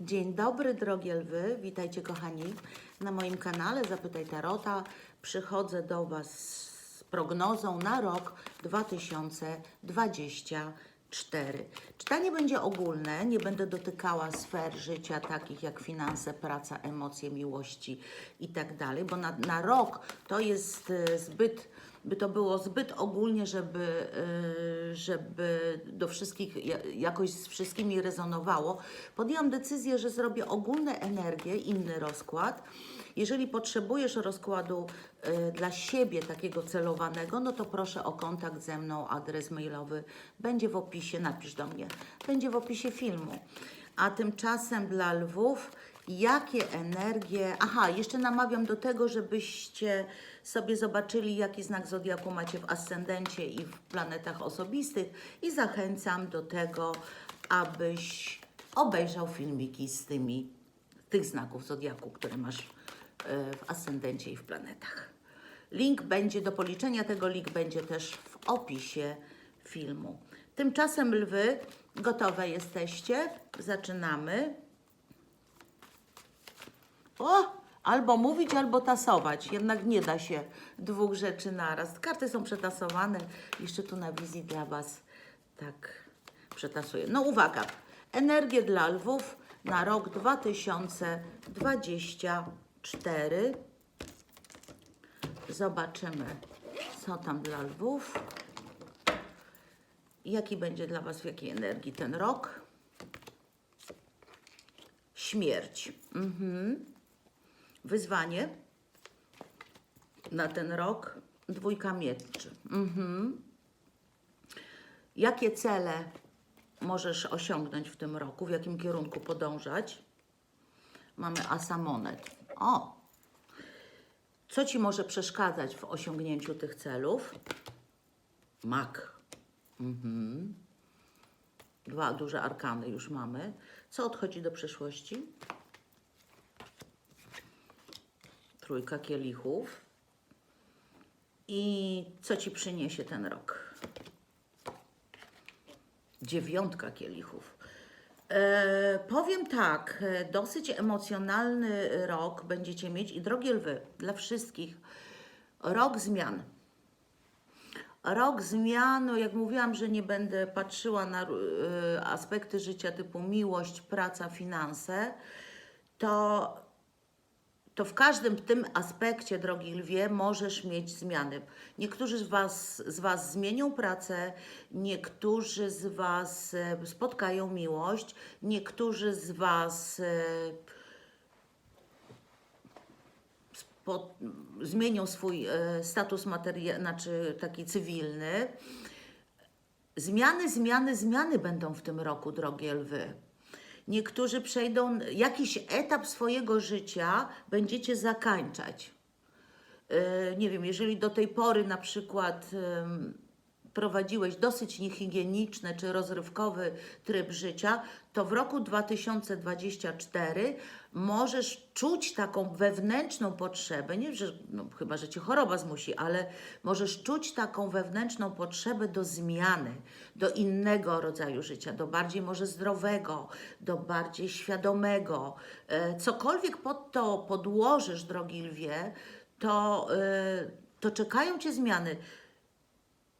Dzień dobry, drogie lwy. Witajcie, kochani, na moim kanale Zapytaj Tarota. Przychodzę do Was z prognozą na rok 2024. Czytanie będzie ogólne, nie będę dotykała sfer życia takich jak finanse, praca, emocje, miłości i tak bo na, na rok to jest e, zbyt by to było zbyt ogólnie, żeby, y, żeby do wszystkich, ja- jakoś z wszystkimi rezonowało. Podjęłam decyzję, że zrobię ogólne energie, inny rozkład. Jeżeli potrzebujesz rozkładu y, dla siebie takiego celowanego, no to proszę o kontakt ze mną, adres mailowy będzie w opisie, napisz do mnie, będzie w opisie filmu. A tymczasem dla lwów, jakie energie. Aha, jeszcze namawiam do tego, żebyście sobie zobaczyli, jaki znak zodiaku macie w ascendencie i w planetach osobistych, i zachęcam do tego, abyś obejrzał filmiki z tymi tych znaków zodiaku, które masz e, w ascendencie i w planetach. Link będzie do policzenia tego, link będzie też w opisie filmu. Tymczasem lwy, gotowe jesteście? Zaczynamy. O! Albo mówić, albo tasować. Jednak nie da się dwóch rzeczy naraz. Karty są przetasowane. Jeszcze tu na wizji dla Was tak przetasuję. No uwaga. Energię dla lwów na rok 2024. Zobaczymy, co tam dla lwów. Jaki będzie dla Was w jakiej energii ten rok? Śmierć. Mhm. Wyzwanie na ten rok. Dwójka mieczy. Mhm. Jakie cele możesz osiągnąć w tym roku? W jakim kierunku podążać? Mamy asa monet. O! Co Ci może przeszkadzać w osiągnięciu tych celów? Mak. Mhm. Dwa duże arkany już mamy. Co odchodzi do przeszłości? Trójka kielichów. I co ci przyniesie ten rok? Dziewiątka kielichów. E, powiem tak, e, dosyć emocjonalny rok będziecie mieć i drogie lwy, dla wszystkich, rok zmian. Rok zmian, no jak mówiłam, że nie będę patrzyła na y, aspekty życia typu miłość, praca, finanse, to, to w każdym tym aspekcie, drogi lwie, możesz mieć zmiany. Niektórzy z was, z was zmienią pracę, niektórzy z Was e, spotkają miłość, niektórzy z Was. e, zmienią swój e, status materia, znaczy taki cywilny. Zmiany, zmiany, zmiany będą w tym roku, drogie lwy. Niektórzy przejdą jakiś etap swojego życia, będziecie zakańczać. E, nie wiem, jeżeli do tej pory na przykład prowadziłeś dosyć niehigieniczny czy rozrywkowy tryb życia, to w roku 2024 możesz czuć taką wewnętrzną potrzebę, nie, że, no, chyba, że cię choroba zmusi, ale możesz czuć taką wewnętrzną potrzebę do zmiany, do innego rodzaju życia, do bardziej może zdrowego, do bardziej świadomego. E, Cokolwiek pod to podłożysz, drogi lwie, to, e, to czekają cię zmiany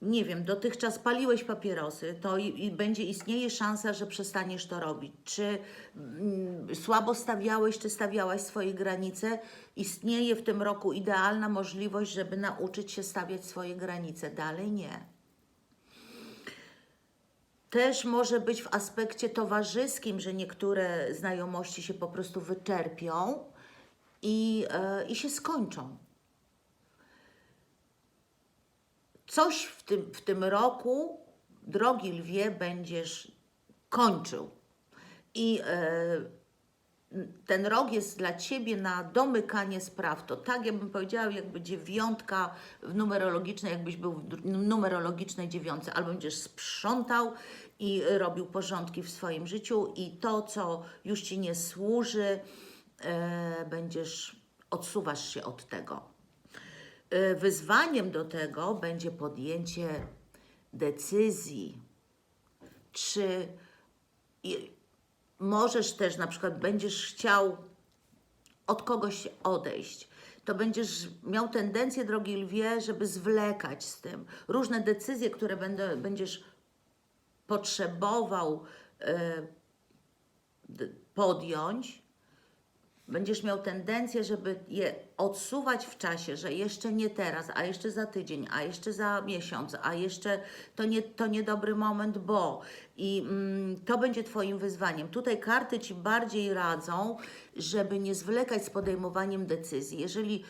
nie wiem, dotychczas paliłeś papierosy, to i, i będzie istnieje szansa, że przestaniesz to robić. Czy mm, słabo stawiałeś, czy stawiałaś swoje granice? Istnieje w tym roku idealna możliwość, żeby nauczyć się stawiać swoje granice. Dalej nie. Też może być w aspekcie towarzyskim, że niektóre znajomości się po prostu wyczerpią i, e, i się skończą. Coś w tym, w tym roku, drogi lwie, będziesz kończył. I e, ten rok jest dla ciebie na domykanie spraw. To tak, ja bym powiedziała, jakby dziewiątka w numerologicznej, jakbyś był w numerologicznej dziewiątce, albo będziesz sprzątał i robił porządki w swoim życiu, i to, co już ci nie służy, e, będziesz odsuwasz się od tego. Y, Wyzwaniem do tego będzie podjęcie decyzji, czy możesz też na przykład będziesz chciał od kogoś odejść, to będziesz miał tendencję, drogi lwie, żeby zwlekać z tym. Różne decyzje, które będę, będziesz potrzebował d- podjąć, będziesz miał tendencję, żeby je odsuwać w czasie, że jeszcze nie teraz, a jeszcze za tydzień, a jeszcze za miesiąc, a jeszcze to nie, to niedobry moment, bo i mm, to będzie Twoim wyzwaniem. Tutaj karty Ci bardziej radzą, żeby nie zwlekać z podejmowaniem decyzji. Jeżeli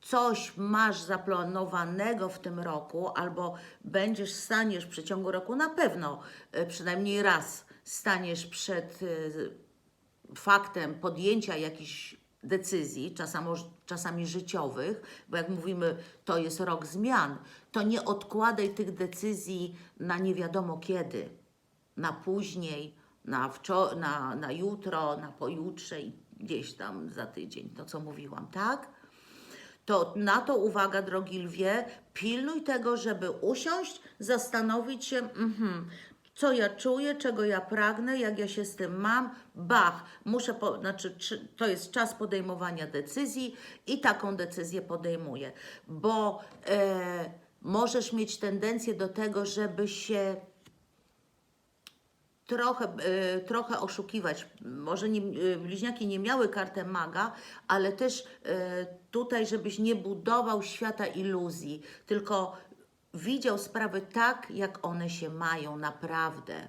coś masz zaplanowanego w tym roku, albo będziesz staniesz w przeciągu roku, na pewno e, przynajmniej raz staniesz przed e, faktem podjęcia jakichś decyzji, czasami, czasami życiowych, bo jak mówimy, to jest rok zmian, to nie odkładaj tych decyzji na nie wiadomo kiedy, na później, na, wczo- na, na jutro, na pojutrze i gdzieś tam za tydzień, to co mówiłam, tak? To na to uwaga, drogi lwie, pilnuj tego, żeby usiąść, zastanowić się, mhm, co ja czuję, czego ja pragnę, jak ja się z tym mam. Bach, muszę, po, znaczy, czy, to jest czas podejmowania decyzji i taką decyzję podejmuję, bo e, możesz mieć tendencję do tego, żeby się trochę, e, trochę oszukiwać. Może nie, e, bliźniaki nie miały kartę maga, ale też e, tutaj, żebyś nie budował świata iluzji, tylko widział sprawy tak, jak one się mają naprawdę,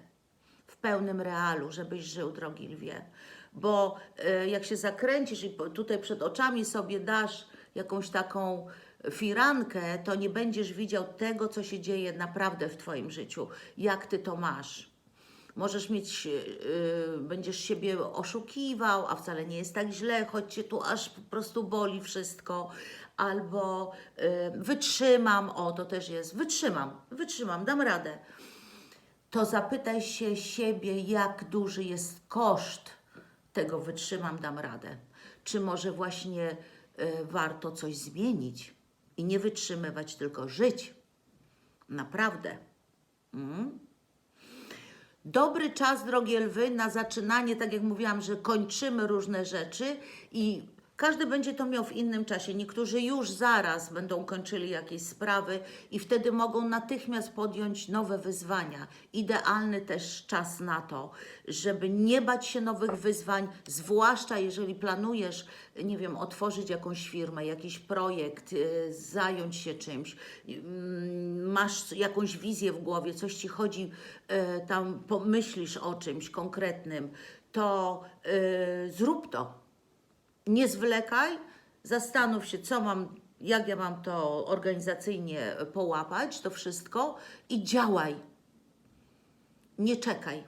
w pełnym realu, żebyś żył, drogi lwie. Bo e, jak się zakręcisz i tutaj przed oczami sobie dasz jakąś taką firankę, to nie będziesz widział tego, co się dzieje naprawdę w Twoim życiu, jak Ty to masz. Możesz mieć, yy, będziesz siebie oszukiwał, a wcale nie jest tak źle, choć cię tu aż po prostu boli wszystko. Albo yy, wytrzymam, o to też jest, wytrzymam, wytrzymam, dam radę. To zapytaj się siebie, jak duży jest koszt tego wytrzymam, dam radę. Czy może właśnie yy, warto coś zmienić i nie wytrzymywać, tylko żyć. Naprawdę. Dobry czas, drogie lwy, na zaczynanie, tak jak mówiłam, że kończymy różne rzeczy i każdy będzie to miał w innym czasie. Niektórzy już zaraz będą kończyli jakieś sprawy i wtedy mogą natychmiast podjąć nowe wyzwania. Idealny też czas na to, żeby nie bać się nowych wyzwań, zwłaszcza jeżeli planujesz, nie wiem, otworzyć jakąś firmę, jakiś projekt, yy, zająć się czymś, mm, masz jakąś wizję w głowie, coś ci chodzi, yy, tam pomyślisz o czymś konkretnym, to yy, zrób to nie zwlekaj, zastanów się, co mam, jak ja mam to organizacyjnie połapać, to wszystko i działaj. Nie czekaj.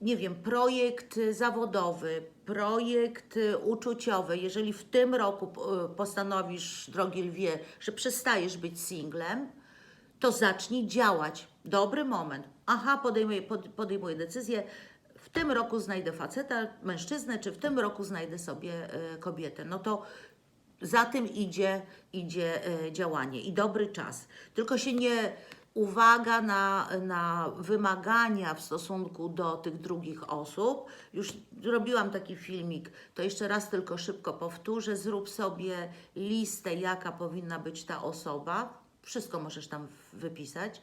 Nie wiem, projekt zawodowy, projekt uczuciowy. Jeżeli w tym roku y, postanowisz, drogi lwie, że przestajesz być singlem, to zacznij działać. Dobry moment. Aha, podejmuję, pod, podejmuję decyzję. W tym roku znajdę faceta, mężczyznę, czy w tym roku znajdę sobie e, kobietę. No to za tym idzie, idzie e, działanie i dobry czas. Tylko się nie uwaga na, na wymagania w stosunku do tych drugich osób. Już robiłam taki filmik, to jeszcze raz tylko szybko powtórzę. Zrób sobie listę, jaka powinna być ta osoba. Wszystko możesz tam wypisać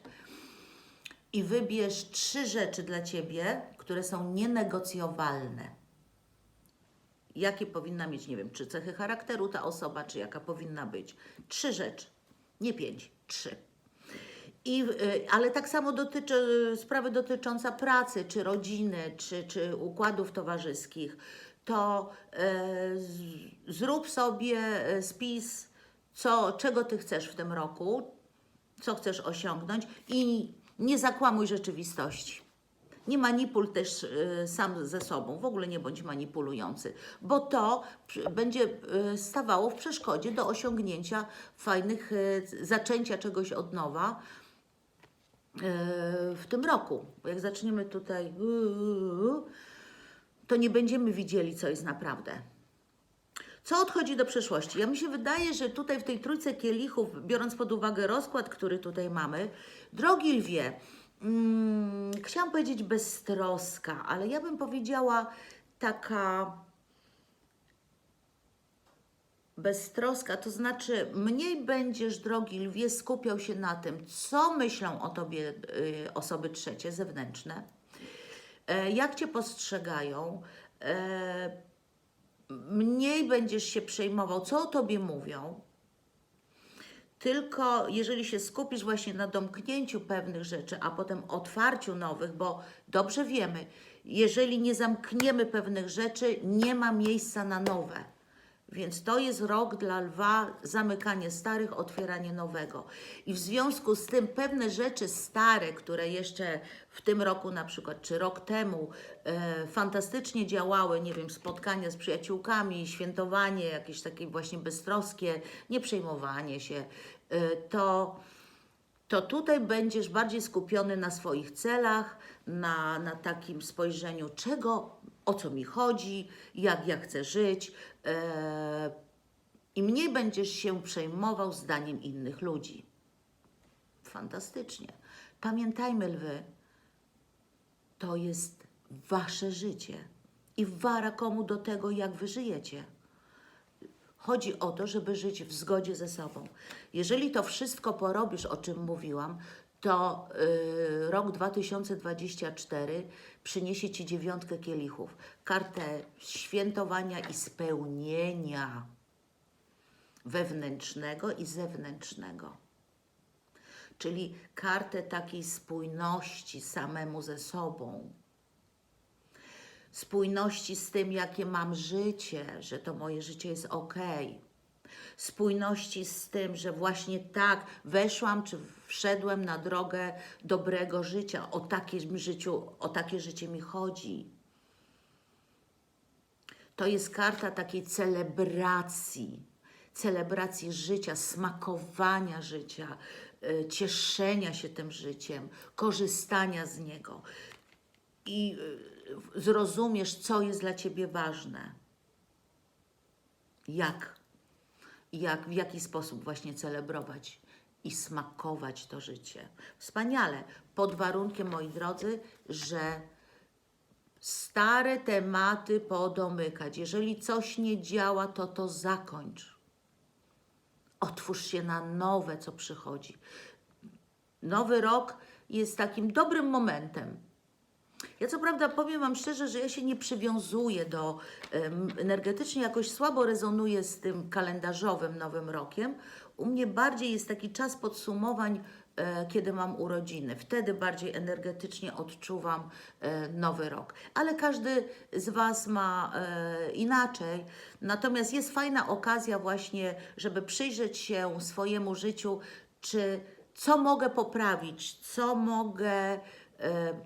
i wybierz trzy rzeczy dla ciebie, które są nienegocjowalne. Jakie powinna mieć, nie wiem, czy cechy charakteru ta osoba, czy jaka powinna być. Trzy rzeczy, nie pięć, trzy. I, y, ale tak samo dotyczy sprawy dotyczące pracy, czy rodziny, czy, czy układów towarzyskich. To e, zrób sobie e, spis, co, czego ty chcesz w tym roku, co chcesz osiągnąć i nie zakłamuj rzeczywistości. Nie manipul też y, sam ze sobą, w ogóle nie bądź manipulujący, bo to będzie y, stawało w przeszkodzie do osiągnięcia fajnych, y, zaczęcia czegoś od nowa w tym roku. Bo jak zaczniemy tutaj, y, to nie będziemy widzieli, co jest naprawdę. Co odchodzi do przeszłości? Ja mi się wydaje, że tutaj w tej trójce kielichów, biorąc pod uwagę rozkład, który tutaj mamy, drogi lwie, mm, chciałam powiedzieć beztroska, ale ja bym powiedziała taka beztroska, to znaczy mniej będziesz, drogi lwie, skupiał się na tym, co myślą o tobie y, osoby trzecie, zewnętrzne, e, jak cię postrzegają, e, mniej będziesz się przejmował, co o tobie mówią, tylko jeżeli się skupisz właśnie na domknięciu pewnych rzeczy, a potem otwarciu nowych, bo dobrze wiemy, jeżeli nie zamkniemy pewnych rzeczy, nie ma miejsca na nowe. Więc to jest rok dla lwa, zamykanie starych, otwieranie nowego. I w związku z tym pewne rzeczy stare, które jeszcze w tym roku na przykład, czy rok temu e, fantastycznie działały, nie wiem, spotkania z przyjaciółkami, świętowanie jakieś takie właśnie beztroskie, nie przejmowanie się, e, to to tutaj będziesz bardziej skupiony na swoich celach, na, na takim spojrzeniu, czego, o co mi chodzi, jak ja chcę żyć, e, i mniej będziesz się przejmował zdaniem innych ludzi. Fantastycznie. Pamiętajmy, lwy, to jest wasze życie i wara komu do tego, jak wy żyjecie. Chodzi o to, żeby żyć w zgodzie ze sobą. Jeżeli to wszystko porobisz, o czym mówiłam, to y, rok 2024 przyniesie Ci dziewiątkę kielichów. Kartę świętowania i spełnienia wewnętrznego i zewnętrznego. Czyli kartę takiej spójności samemu ze sobą spójności z tym, jakie mam życie, że to moje życie jest ok, spójności z tym, że właśnie tak weszłam czy wszedłem na drogę dobrego życia, o takim życiu, o takie życie mi chodzi. To jest karta takiej celebracji, celebracji życia, smakowania życia, y, cieszenia się tym życiem, korzystania z niego. I y, zrozumiesz, co jest dla Ciebie ważne. Jak, jak, w jaki sposób właśnie celebrować i smakować to życie. Wspaniale, pod warunkiem, moi drodzy, że stare tematy podomykać. Jeżeli coś nie działa, to to zakończ. Otwórz się na nowe, co przychodzi. Nowy rok jest takim dobrym momentem. Ja co prawda powiem Wam szczerze, że ja się nie przywiązuję do, energetycznie jakoś słabo rezonuję z tym kalendarzowym Nowym Rokiem. U mnie bardziej jest taki czas podsumowań, e, kiedy mam urodziny. Wtedy bardziej energetycznie odczuwam e, Nowy Rok. Ale każdy z Was ma e, inaczej. Natomiast jest fajna okazja właśnie, żeby przyjrzeć się swojemu życiu, czy co mogę poprawić, co mogę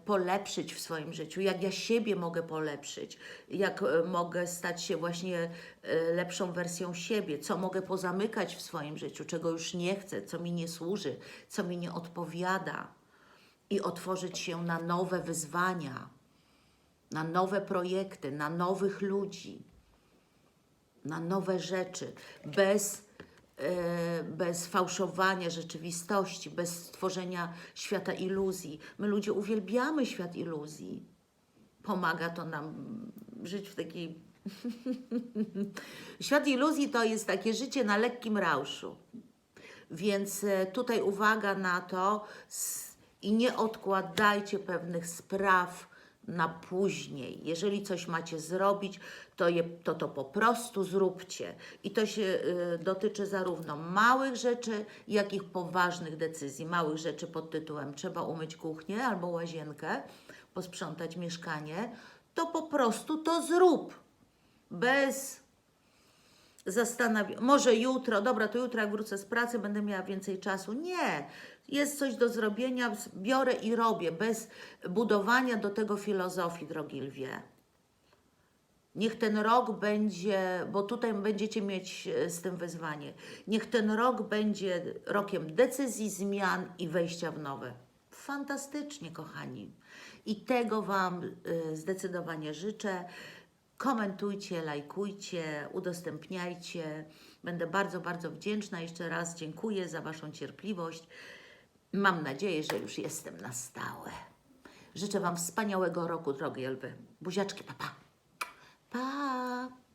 polepszyć w swoim życiu, jak ja siebie mogę polepszyć, jak e, mogę stać się właśnie e, lepszą wersją siebie, co mogę pozamykać w swoim życiu, czego już nie chcę, co mi nie służy, co mi nie odpowiada. I otworzyć się na nowe wyzwania, na nowe projekty, na nowych ludzi na nowe rzeczy, bez, e, bez fałszowania rzeczywistości, bez stworzenia świata iluzji. My ludzie uwielbiamy świat iluzji. Pomaga to nam żyć w takiej. świat iluzji to jest takie życie na lekkim rauszu. Więc e, tutaj uwaga na to i nie odkładajcie pewnych spraw na później. Jeżeli coś macie zrobić, to je, to, to po prostu zróbcie. I to się y, dotyczy zarówno małych rzeczy, jak i poważnych decyzji. Małych rzeczy pod tytułem trzeba umyć kuchnię albo łazienkę, posprzątać mieszkanie, to po prostu to zrób. Bez zastanawiam, może jutro, dobra, to jutro jak wrócę z pracy, będę miała więcej czasu. Nie, jest coś do zrobienia, biorę i robię, bez budowania do tego filozofii, drogi lwie. Niech ten rok będzie, bo tutaj będziecie mieć e, z tym wyzwanie. Niech ten rok będzie rokiem decyzji, zmian i wejścia w nowe. Fantastycznie, kochani. I tego Wam y, zdecydowanie życzę. Komentujcie, lajkujcie, udostępniajcie. Będę bardzo, bardzo wdzięczna. Jeszcze raz dziękuję za Waszą cierpliwość. Mam nadzieję, że już jestem na stałe. Życzę Wam wspaniałego roku, drogie lwy. Buziaczki, papa. Pa. pa. pa.